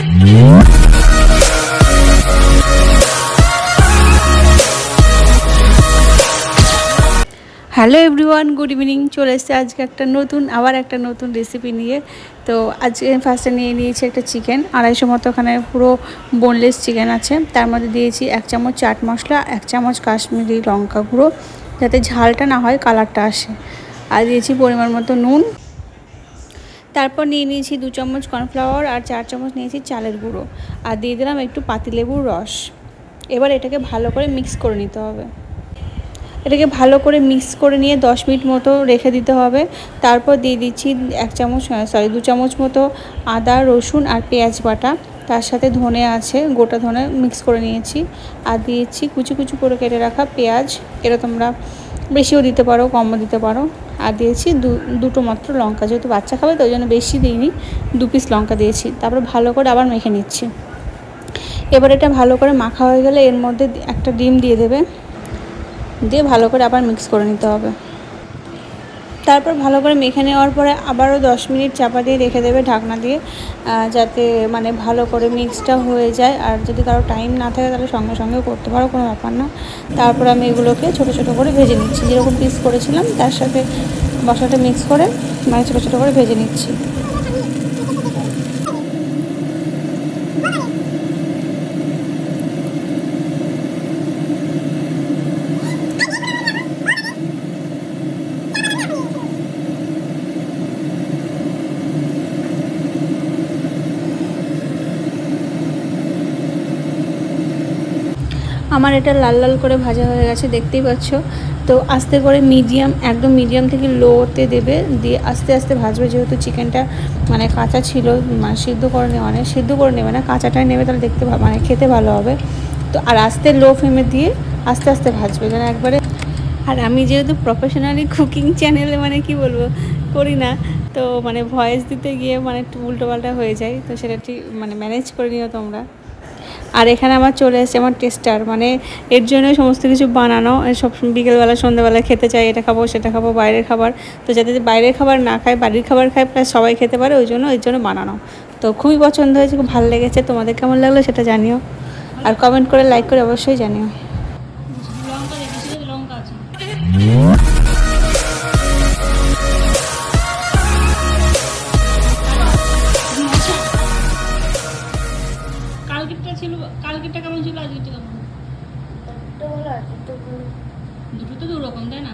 Hello everyone, good evening. চলে এসছে আজকে একটা নতুন, আবার একটা নতুন রেসিপি নিয়ে। তো আজকে ফার্স্টে নিয়ে নিয়েছি একটা চিকেন আড়াইশো মতো ওখানে পুরো বোনলেস চিকেন আছে। তার মধ্যে দিয়েছি এক চামচ চাট মশলা, এক চামচ কাশ্মীরি লঙ্কা গুঁড়ো, যাতে ঝালটা না হয় কালারটা আসে। আর দিয়েছি পরিমাণ মতো নুন। তারপর নিয়ে নিয়েছি দু চামচ কর্নফ্লাওয়ার আর চার চামচ নিয়েছি চালের গুঁড়ো। আর দিয়ে দিলাম একটু পাতিলেবুর রস। এবার এটাকে ভালো করে মিক্স করে নিতে হবে। এটাকে ভালো করে মিক্স করে নিয়ে দশ মিনিট মতো রেখে দিতে হবে। তারপর দিয়ে দিচ্ছি এক চামচ সরি দু চামচ মতো আদা, রসুন আর পেঁয়াজ বাটা। তার সাথে ধনে আছে, গোটা ধনে মিক্স করে নিয়েছি। আর দিয়েছি কুচি কুচি করে কেটে রাখা পেঁয়াজ। এটা তোমরা বেশিও দিতে পারো, কমও দিতে পারো। আর দিয়েছি দুটো মাত্র লঙ্কা। যেহেতু বাচ্চা খাবে তো ওই জন্য বেশি দিইনি। দু পিস লঙ্কা দিয়েছি। তারপর ভালো করে আবার মেখে নিচ্ছি। এবার এটা ভালো করে মাখা হয়ে গেলে এর মধ্যে একটা ডিম দিয়ে দেবে। দিয়ে ভালো করে আবার মিক্স করে নিতে হবে। তারপর ভালো করে মেখে নেওয়ার পরে আবারও দশ মিনিট চাপা দিয়ে রেখে দেবে ঢাকনা দিয়ে যাতে মানে ভালো করে মিক্সটা হয়ে যায়। আর যদি কারও টাইম না থাকে তাহলে সঙ্গে সঙ্গে করতে পারো, কোনো ব্যাপার না। তারপর আমি এগুলোকে ছোটো ছোটো করে ভেজে নিচ্ছি। যেরকম পিস করেছিলাম, তার সাথে বসাটা মিক্স করে মানে ছোটো ছোটো করে ভেজে নিচ্ছি। আমার এটা লাল লাল করে ভাজা হয়ে গেছে, দেখতেই পাচ্ছ। তো আস্তে করে মিডিয়াম, একদম মিডিয়াম থেকে লোতে দেবে, দিয়ে আস্তে আস্তে ভাজবে, যেহেতু চিকেনটা মানে কাঁচা ছিল মানে সিদ্ধ করে নেওয়া নেই, সিদ্ধ করে নেবে না, কাঁচাটাই নেবে, তাহলে দেখতে মানে খেতে ভালো হবে। তো আর আস্তে লো ফ্লেমে দিয়ে আস্তে আস্তে ভাজবে, যেন একবারে আর আমি যেহেতু প্রফেশনালি কুকিং চ্যানেলে মানে কি বলব, করি না, তো মানে ভয়েস দিতে গিয়ে মানে উল্টোপাল্টা হয়ে যায়, তো সেটা ঠিক মানে ম্যানেজ করে নিও তোমরা। আর এখানে আমার চলে এসেছে আমার টেস্টার মানে এর জন্য সমস্ত কিছু বানানো সব বিকেলবেলা সন্ধ্যাবেলা খেতে চাই এটা খাব সেটা খাব বাইরের খাবার। তো যাতে বাইরের খাবার না খায় বাড়ির খাবার খায় প্লাস সবাই খেতে পারে ওই জন্য ওই জন্য বানানো। তো খুবই পছন্দ হয়েছে খুব ভালো লেগেছে তোমাদের কেমন লাগল সেটা জানিও। আর কমেন্ট করে লাইক করে অবশ্যই জানিও। লঙ্কা লঙ্কা আছে। কালকেরটা কেমন ছিল? আজকেরটা কেমন? দুটো তো দু রকম তাই না?